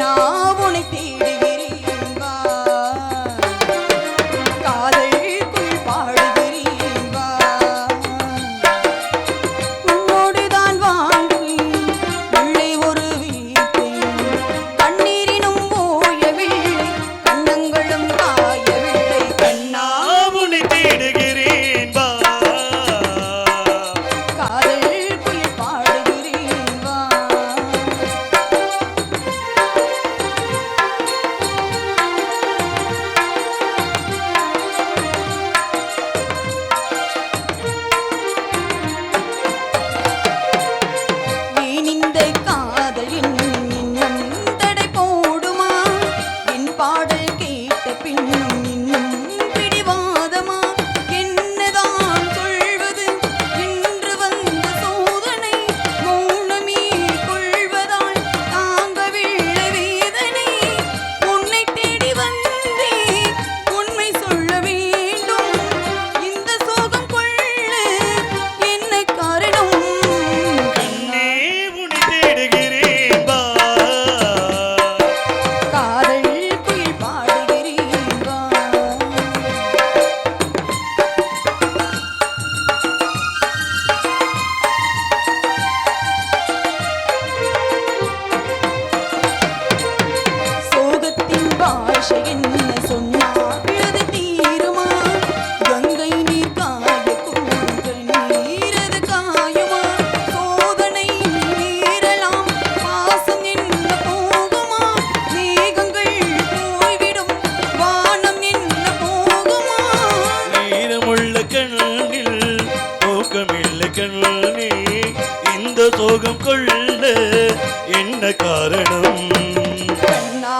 না বনেতে கண்ணே இந்த சோகம் கொள்ள என்ன காரணம்? கண்ணா